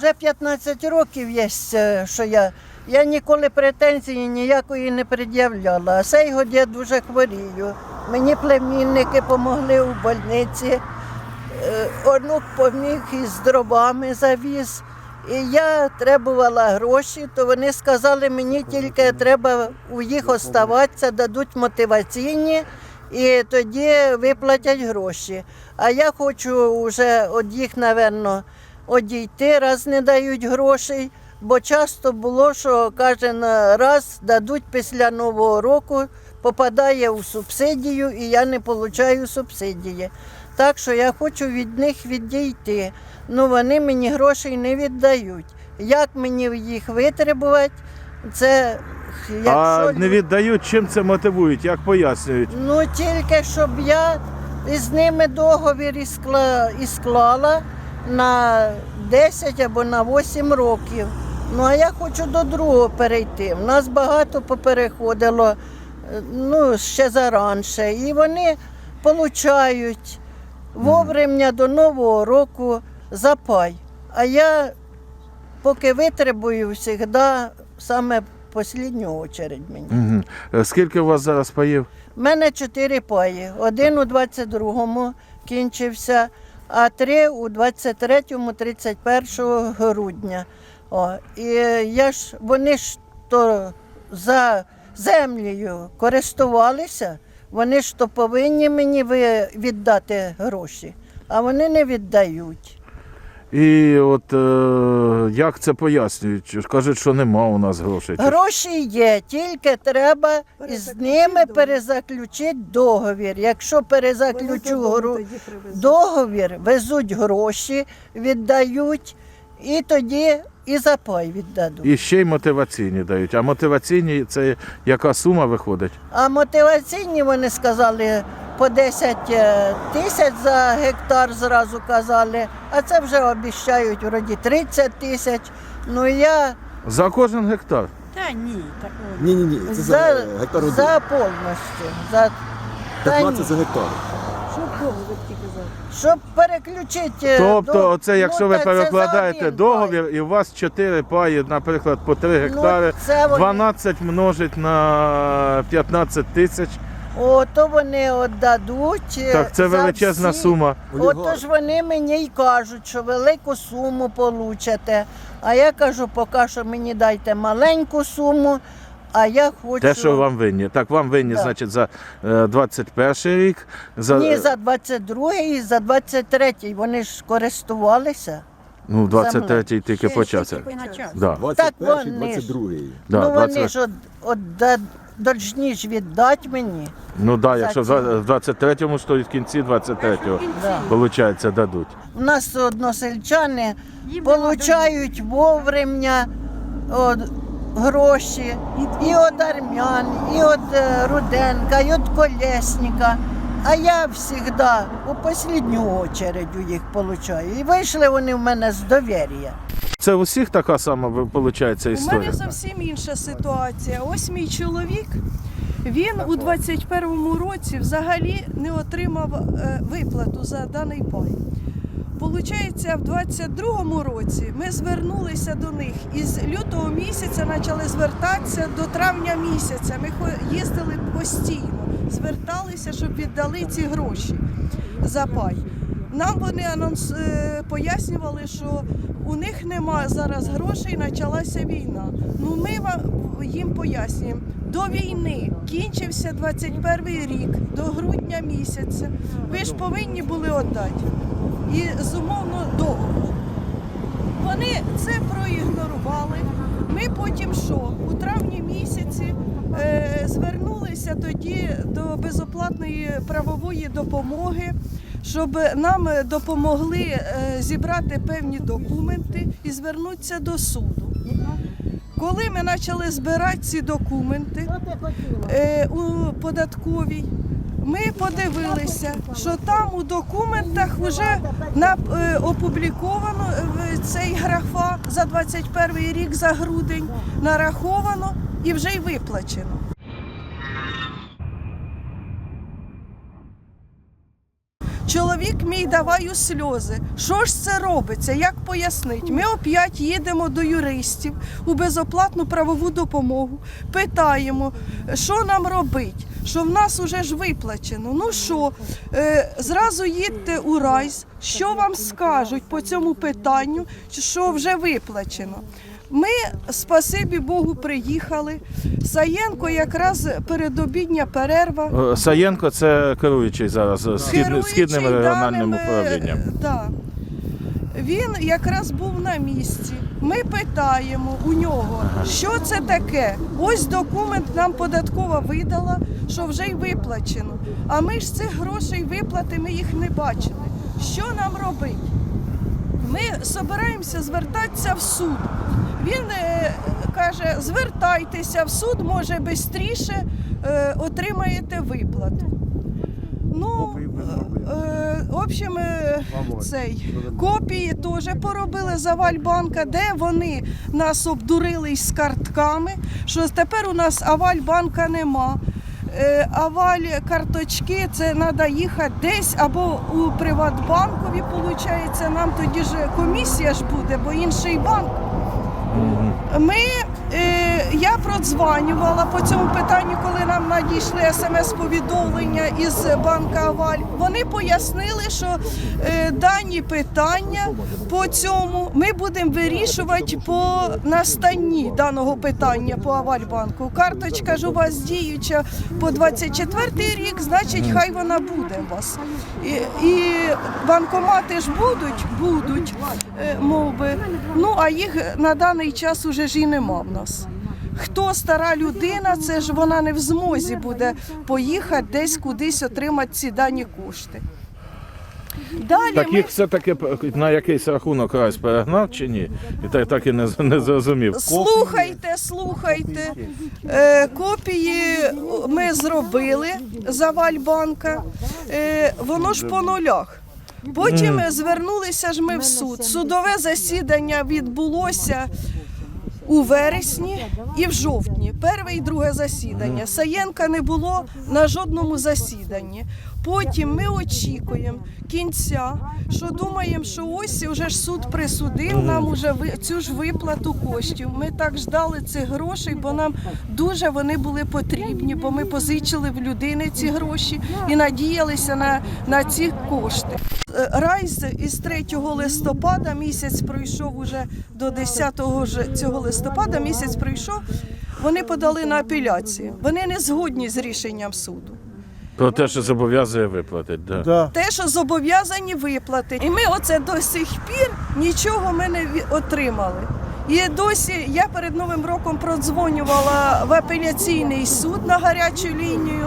Вже 15 років є, е, що я. Я ніколи претензії ніякої не пред'являла. А цей год я дуже хворію. Мені племінники допомогли у больниці. Е, Онук поміг із дровами завіз. І я требувала гроші, то вони сказали, мені тільки треба у їх оставатися, дадуть мотиваційні і тоді виплатять гроші. А я хочу вже від їх, напевно, одійти, раз не дають грошей. Бо часто було, що кожен раз дадуть після Нового року, попадає у субсидію, і я не отримую субсидії. Так що я хочу від них відійти. Ну вони мені грошей не віддають. Як мені їх витребувати, це якщо а не віддають, чим це мотивують, як пояснюють? Ну тільки щоб я із ними договір і склала на 10 або на 8 років. Ну а я хочу до другого перейти. У нас багато попереходило е, ну, ще заранше. І вони получають вовремя до Нового року запай. А я поки витребую завжди саме в останню очередь мені. Угу. Скільки у вас зараз паїв? У мене чотири паї. Один у 22-му кінчився, а три у 23-му, 31 грудня. О, і я ж, вони ж то за землею користувалися, вони ж то повинні мені ви- віддати гроші, а вони не віддають. І от е, як це пояснюють? Кажуть, що нема у нас грошей. Гроші є, тільки треба з ними перезаключити договір. Якщо перезаключу гру... договір, везуть гроші, віддають, і тоді і запай віддадуть. І ще й мотиваційні дають. А мотиваційні це яка сума виходить? А мотиваційні вони сказали по 10 е, тисяч за гектар зразу казали, а це вже обіцяють вроді 30 тисяч. Ну я За кожен гектар. Та ні, такого. Ні, ні, ні, це за, за, гектар один. за повністю. За... Та 15 ні. за гектар. Щоб переключити. Тобто, до- оце якщо ну, ви та це за перекладаєте один договір, і у вас 4 паї, наприклад, по 3 гектари, Ну, це вони- 12 множить на 15 тисяч. О, то вони віддадуть. е, Так, це за величезна всі. сума. Отож вони мені й кажуть, що велику суму получите. А я кажу, поки що мені дайте маленьку суму, а я хочу. Те, що вам винні. Так, вам винні, Да. значить, за е, 21 рік. За, Ні, за 22-й, за 23-й. Вони ж користувалися. ну, 23-й тільки почався. почався. Да. 21 вони ж. 22 Да, ну вони 20 ж от, от, да- должні ж віддати мені. Ну так, да, якщо два- в 23-му, то і в кінці 23-го, Да. виходить, дадуть. У нас односельчани Їм нема получають вовремя от, гроші і від армян, і від е, Руденка, і від Колєсника. А я завжди у останню очередь у їх получаю. І вийшли вони в мене з довір'я. Це у всіх така сама виходить У мене зовсім інша ситуація. Ось мій чоловік. Він у 21-му році взагалі не отримав е, виплату за даний пай. Получається, в 22-му році ми звернулися до них і з лютого місяця почали звертатися до травня місяця. Ми їздили постійно, зверталися, щоб віддали ці гроші за пай. Нам вони анонс е, пояснювали, що у них нема зараз грошей, почалася війна. Ну ми їм пояснюємо. До війни кінчився 21 рік, до грудня місяця. Ви ж повинні були віддати. І зумовно договор. Вони це проігнорували. Ми потім що? У травні місяці е, звернулися тоді до безоплатної правової допомоги, щоб нам допомогли е, зібрати певні документи і звернутися до суду. Коли ми почали збирати ці документи е, у податковій, ми подивилися, що там у документах вже е, опубліковано цей графа за 21 рік за грудень, нараховано і вже й виплачено. Чоловік мій давай у сльози. Що ж це робиться? Як пояснить? Ми опять їдемо до юристів у безоплатну правову допомогу, питаємо, що нам робить, що в нас уже ж виплачено. Ну що, е, зразу їдьте у райс, що вам скажуть по цьому питанню, що вже виплачено. Ми, спасибі Богу, приїхали. Саєнко якраз передобідня перерва. Е, Саєнко це керуючий зараз е, східни- Керуючий східним регіональним даними, управлінням. Да. Він якраз був на місці. Ми питаємо у нього, що це таке. Ось документ нам податкова видала, що вже й виплачено. А ми ж цих грошей виплати, ми їх не бачили. Що нам робити? Ми збираємося звертатися в суд. Він е, каже: звертайтеся в суд, може швидше е, отримаєте виплату. Ну, е, в общем, цей копії теж поробили за Вальбанка, де вони нас обдурили з картками, що тепер у нас Авальбанка нема. Аваль карточки, це треба їхати десь або у Приватбанкові, виходить, нам тоді ж комісія ж буде, бо інший банк. Ми, е, я продзванювала по цьому питанню, коли нам надійшли смс-повідомлення із банка Аваль. Вони пояснили, що е, дані питання по цьому ми будемо вирішувати по настанні даного питання по Авальбанку. Карточка ж у вас діюча по 24 рік, значить, хай вона буде у вас. І, і банкомати ж будуть, будуть, е, мов би. Ну а їх на даний час уже ж і нема в нас. Хто стара людина, це ж вона не в змозі буде поїхати десь кудись отримати ці дані кошти. Далі Так ми їх все-таки на якийсь рахунок раз перегнав чи ні? І так, так і не, з- не зрозумів. Слухайте, слухайте. Е, копії ми зробили за Вальбанка. Е, воно ж по нулях. Потім звернулися ж ми в суд. Судове засідання відбулося у вересні і в жовтні. Перше і друге засідання. Саєнка не було на жодному засіданні. Потім ми очікуємо кінця, що думаємо, що ось вже ж суд присудив нам уже цю ж виплату коштів. Ми так ждали цих грошей, бо нам дуже вони були потрібні, бо ми позичили в людини ці гроші і надіялися на, на ці кошти. Е, Райс із 3 листопада місяць пройшов уже до 10 цього листопада місяць пройшов. Вони подали на апеляцію. Вони не згодні з рішенням суду. Про те, що зобов'язує виплатити. Да. Да. Те, що зобов'язані виплати. І ми оце до сих пір нічого ми не отримали. І досі я перед Новим роком продзвонювала в апеляційний суд на гарячу лінію.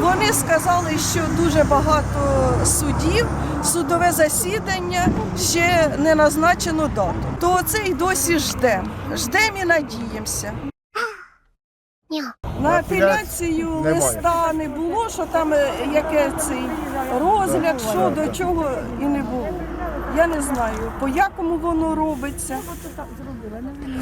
Вони сказали, що дуже багато судів, судове засідання ще не назначено дату. То це і досі ждемо. Ждемо і надіємося. На апеляцію листа не було, що там е, яке цей розгляд, що до чого і не було. Я не знаю, по якому воно робиться.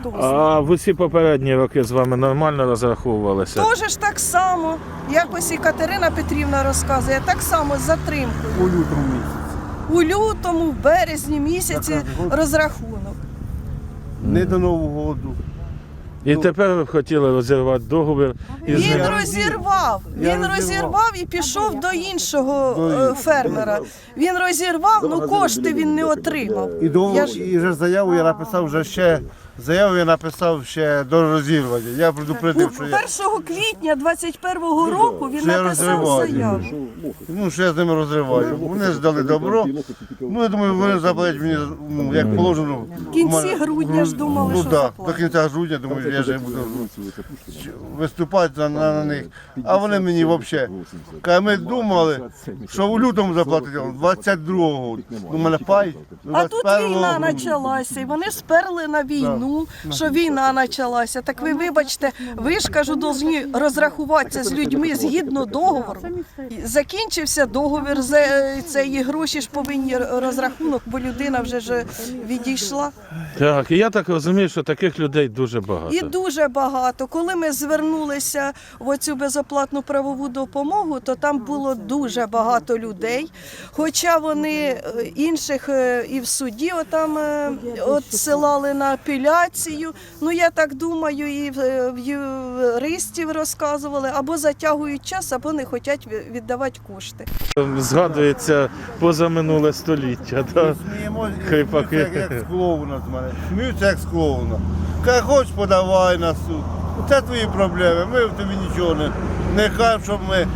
Хто знає. А в усі попередні роки з вами нормально розраховувалися? Теж ж так само, якось і Катерина Петрівна розказує, так само з затримкою. У лютому місяці. У лютому, в березні місяці розрахунок. Не до Нового року. І тепер ви хотіли розірвати договір із Він ним. розірвав. Я Він розірвав. розірвав і пішов до іншого До е, іншого. фермера. Він розірвав, ну кошти він не отримав. І, до, Я ж- і вже заяву я написав вже ще. Заяву я написав ще до розірвання. Я предупредив, що я, 1 квітня 21-го року він я написав розриваю. заяву. ну, що я з ними розриваю. Вони ж дали добро. Ну, я думаю, вони заплатять мені ну, як положено. В кінці грудня ж думали, ну, що да, заплатять. До кінця грудня, думаю, я вже буду виступати на, на, на них. А вони мені взагалі. Коли ми думали, що у лютому заплатити, 22-го. У мене пай. А тут війна почалася, і вони сперли на війну. Війну, що війна почалася. Так ви вибачте, ви ж кажу, повинні розрахуватися з людьми згідно договору. Закінчився договір, за цієї гроші ж повинні розрахунок, бо людина вже ж відійшла. Так, і я так розумію, що таких людей дуже багато. І дуже багато. Коли ми звернулися в оцю безоплатну правову допомогу, то там було дуже багато людей. Хоча вони е, інших е, і в суді отам е, отсилали на апеляцію. Ну я так думаю, і в- е, юристів розказували або затягують час, або не хочуть віддавати кошти. Згадується позаминуле століття. Да? Як з клоуна з мене. Сміються як з клоуна. Каже, хоч подавай на суд. Це твої проблеми. Ми в тобі нічого не, не кажемо, щоб ми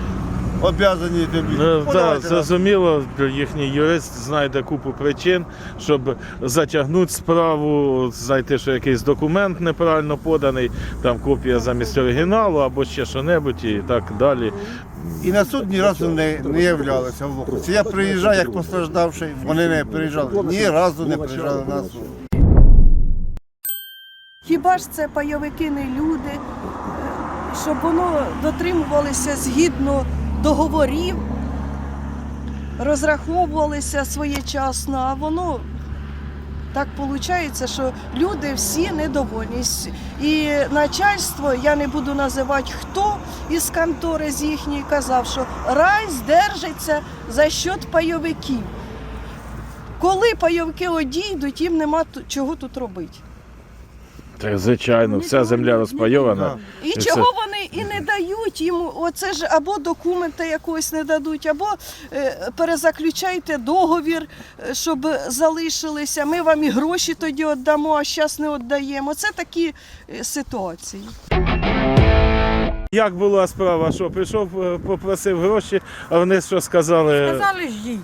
обов'язані тобі. Ну, на зрозуміло, їхній юрист знайде купу причин, щоб затягнути справу, знайти, що якийсь документ неправильно поданий, там копія замість оригіналу або ще що-небудь і так далі. І на суд ні разу не, не являлися в Лоховці. Я приїжджав як постраждавший, вони не приїжджали. Ні разу не приїжджали на суд. Хіба ж це пайовики не люди, щоб воно дотримувалося згідно договорів, розраховувалися своєчасно, а воно так виходить, що люди всі недовольні. І начальство, я не буду називати хто із контори з їхньої казав, що райс держиться за счет пайовиків. Коли пайовики одійдуть, їм нема чого тут робити. Так, звичайно, вся земля розпайована. І І чого все. вони і не дають йому? Оце ж або документи якось не дадуть, або е, перезаключайте договір, е, щоб залишилися. Ми вам і гроші тоді віддамо, а зараз не віддаємо. Це такі е, ситуації. Як була справа? Що прийшов, е, попросив гроші, а вони що сказали? Сказали, ждіть.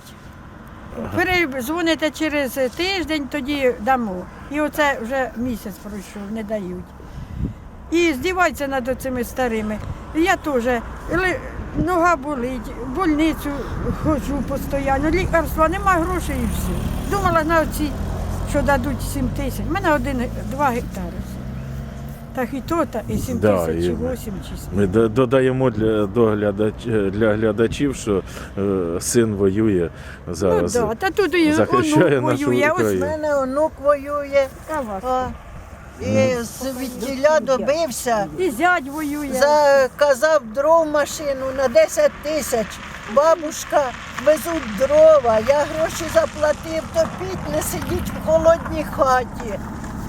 Перезвоните через тиждень, тоді дамо. І оце вже місяць пройшов, не дають. І здіваються над цими старими. Я теж нога болить, в больницю ходжу постійно, лікарства, нема грошей і все. Думала на оці, що дадуть 7 тисяч. У мене один, два гектари. Так і то, та, і 7 Да, тисяч, і і- 8 чи Ми до- додаємо для, до глядач, для глядачів, що е, син воює Ну, зараз. да, та тут і захищає онук нашу воює, ось У Україну. мене онук воює. а вас. О, і звідтіля добився. І зять воює. Заказав дров машину на 10 тисяч. Бабушка везуть дрова, я гроші заплатив, топіть, не сидіть в холодній хаті.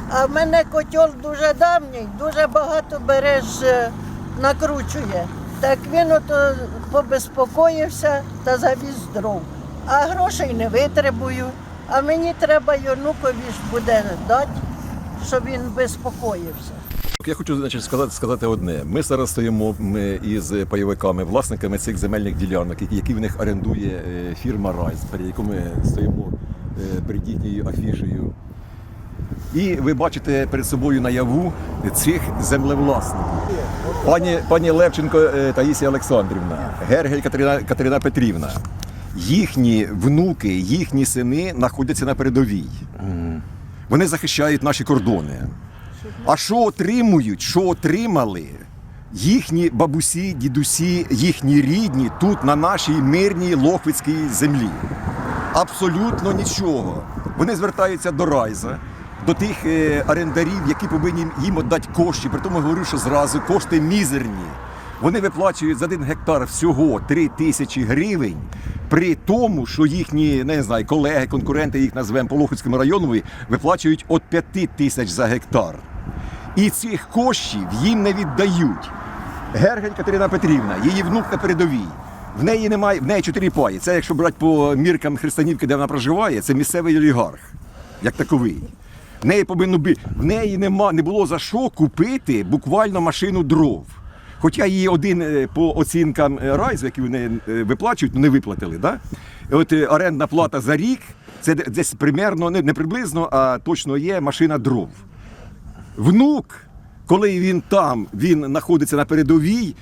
А в мене котел дуже давній, дуже багато береш, е, накручує. Так він ото побезпокоївся та завіз дров. А грошей не витребую. А мені треба Йонукові ж буде дати, щоб він безпокоївся. Я хочу значить, сказати, сказати одне. Ми зараз стоїмо ми із пайовиками, власниками цих земельних ділянок, які- які в них орендує е, фірма Райс, перед якою ми стоїмо е, перед їхньою афішею. І ви бачите перед собою наяву цих землевласників. Пані, пані Левченко е, Таїсія Олександрівна, Гергель Катерина, Катерина Петрівна. Їхні внуки, їхні сини знаходяться на передовій. Вони захищають наші кордони. А що отримують, що отримали їхні бабусі, дідусі, їхні рідні тут, на нашій мирній Лохвицькій землі? Абсолютно нічого. Вони звертаються до Райза, до тих е, орендарів, які повинні їм віддати кошти. При тому говорю, що зразу кошти мізерні. Вони виплачують за один гектар всього 3 тисячі гривень, при тому, що їхні не знаю, колеги, конкуренти їх назвемо по Лохвицькому району, виплачують від 5 тисяч за гектар. І цих коштів їм не віддають. Гергель Катерина Петрівна, її внук на передовій. В неї немає, в неї чотири паї. Це якщо брати по міркам Христанівки, де вона проживає, це місцевий олігарх, як таковий. В неї повинно би, в неї нема, не було за що купити буквально машину дров. Хоча її один е, по оцінкам е, райзу, які вони е, виплачують, ну не виплатили. Да? От орендна плата за рік, це десь примерно, не, приблизно, а точно є машина дров. Внук, коли він там, він знаходиться на передовій,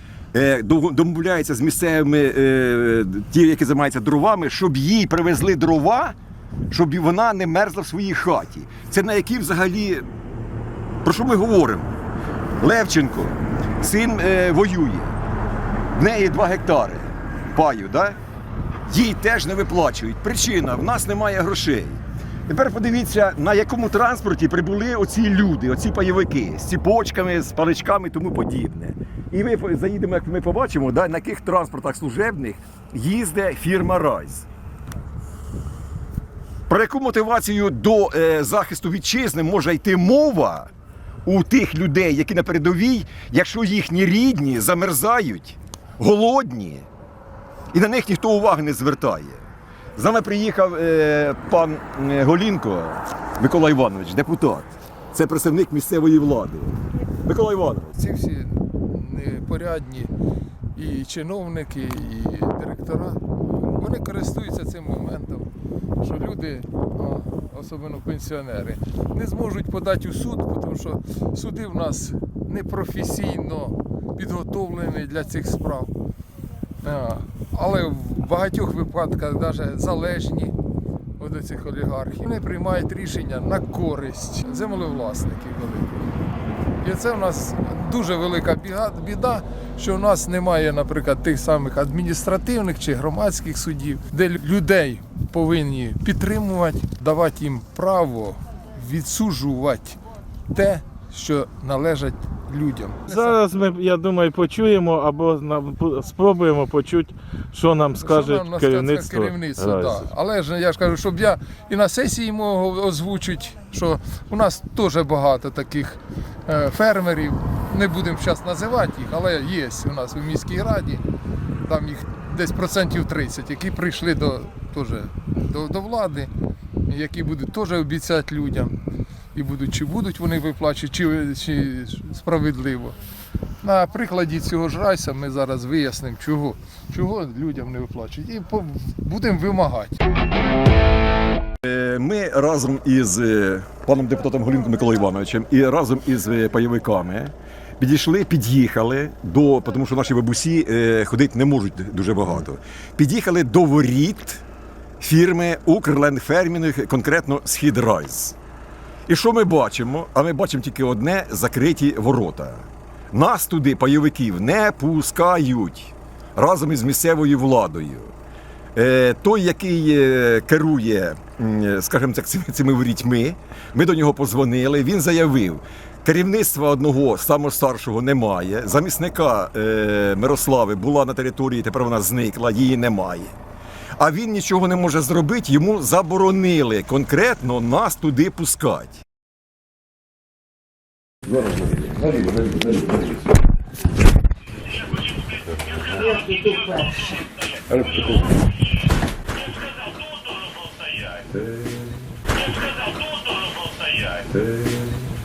домовляється з місцевими, ті, які займаються дровами, щоб їй привезли дрова, щоб вона не мерзла в своїй хаті. Це на які взагалі Про що ми говоримо? Левченко, син е, воює, в неї 2 гектари паю, да? їй теж не виплачують. Причина в нас немає грошей. Тепер подивіться, на якому транспорті прибули оці люди, оці пайовики з ціпочками, з паличками і тому подібне. І ми заїдемо, як ми побачимо, да, на яких транспортах служебних їздить фірма Райс. Про яку мотивацію до е, захисту вітчизни може йти мова у тих людей, які на передовій, якщо їхні рідні замерзають, голодні, і на них ніхто уваги не звертає. З нами приїхав е, пан е, Голінко Микола Іванович, депутат. Це представник місцевої влади. Микола Іванович. Ці всі непорядні і чиновники, і директора, вони користуються цим моментом, що люди, особливо пенсіонери, не зможуть подати у суд, тому що суди в нас непрофесійно підготовлені для цих справ. Але в багатьох випадках навіть залежні від цих олігархів вони приймають рішення на користь землевласників великих. І це в нас дуже велика біда, що в нас немає, наприклад, тих самих адміністративних чи громадських судів, де людей повинні підтримувати, давати їм право відсуджувати те, що належить людям. Зараз ми, я думаю, почуємо або спробуємо почути, що нам скаже Що нам на керівництво. керівництво да. Але ж я ж кажу, щоб я і на сесії мог озвучити, що у нас теж багато таких е, фермерів. Не будемо зараз називати їх, але є у нас у міській раді. Там їх десь процентів 30, які прийшли до, теж, до, до влади, які будуть теж обіцяти людям. І будуть, чи будуть вони виплачувати, чи, чи справедливо. На прикладі цього ж райса ми зараз вияснимо, чого, чого людям не виплачують. І будемо вимагати. Е, Ми разом із е, паном депутатом Голінком Миколою Івановичем і разом із е, пайовиками підійшли, під'їхали до, тому що наші бабусі ходити не можуть дуже багато. Під'їхали до воріт фірми Укрлендфермінг, конкретно Східрайз. І що ми бачимо? А ми бачимо тільки одне закриті ворота. Нас туди пайовиків не пускають разом із місцевою владою. Е, той, який е, керує, скажімо так, цими, ворітьми, ми до нього позвонили. Він заявив, керівництва одного самого старшого немає. Замісника е, Мирослави була на території, тепер вона зникла, її немає. А він нічого не може зробити, йому заборонили конкретно нас туди пускати.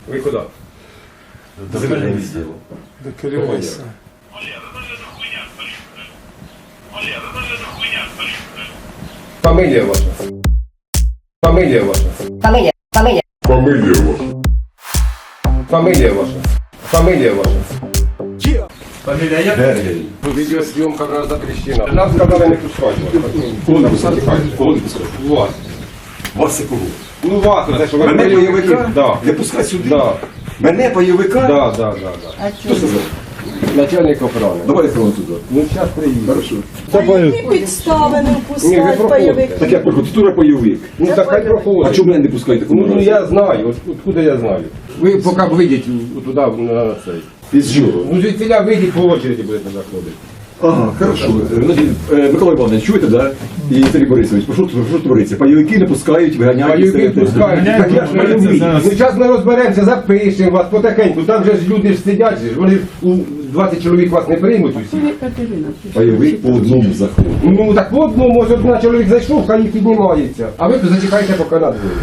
Ви куди? Відділ. До керівництва. Фамилия ваша. Фамилия ваша. Фамилия, фамилия. Фамилия ваша. Фамилия ваша. Фамилия Видеосъемка у нас запрещена. Нам сказали не пускать вас. Вас. Вас це кого? Ну вас, це що ви Мене бойовики? пайовика? Да. Не пускай сюди. Да. Мене пайовика? Да, да, да, да. А Хто сказав? Начальник охраны. Давай я туди. Ну сейчас приедет. Хорошо. Які підстави не Ні, ви проходите. Так я проходжу, тут пайовик? Ну так хай проходить. А чому мене не пускаєте? Ну, ну я знаю, от, откуда я знаю. Ви поки вийдіть туди на цей. Із чого? Ну звідтіля вийдіть по очереді будете заходити. Ага, хорошо. Значить, е, Микола Іванович, чуєте, да? І Сергій Борисович, про що, про що твориться? Пайовики не пускають, виганяють. Пайовики території. пускають. Так я ж пайовик. Ну зараз ми розберемося, запишемо вас потихеньку. Там же ж люди ж сидять, же ж, вони ж у 20 чоловік вас не приймуть усі. Пайовик по одному заходу. Ну так по одному, ось одна чоловік зайшов, хай їх піднімається. А ви зачекайте, поки на двоє.